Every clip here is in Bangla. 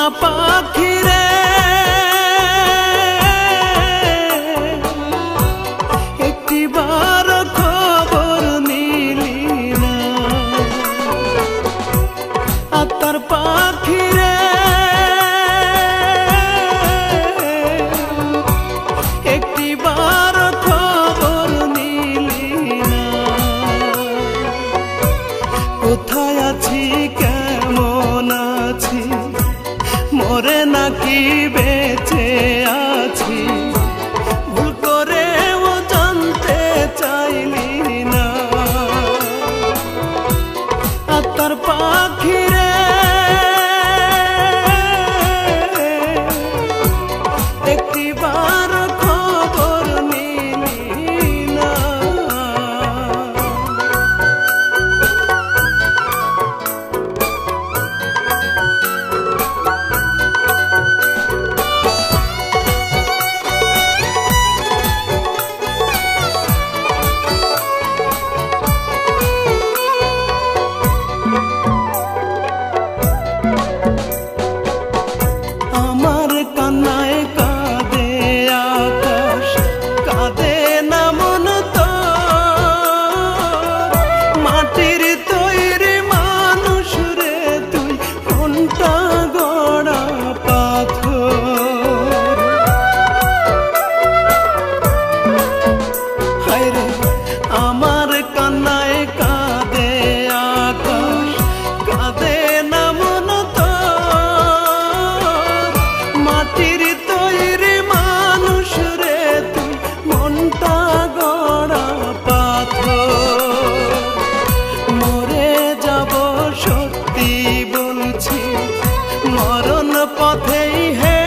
না পাখি রে একটিবার খবর নিলি না। আত্মার পাখি রে একটিবার খবর নিলি না। কোথায় আছি, কেমন আছি? ওরে নাকি বেঁচে আছি? है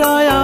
কাটায়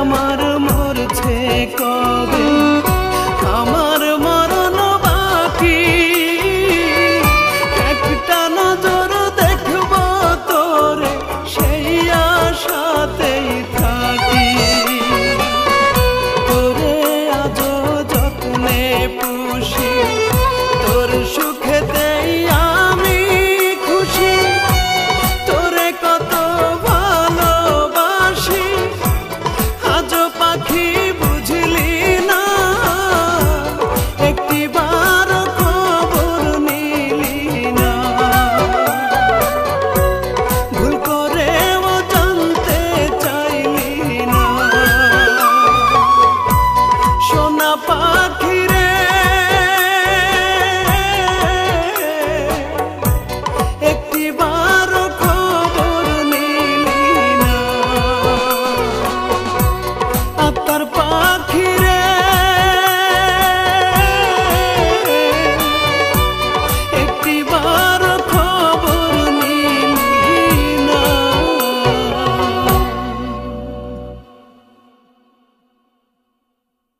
पाके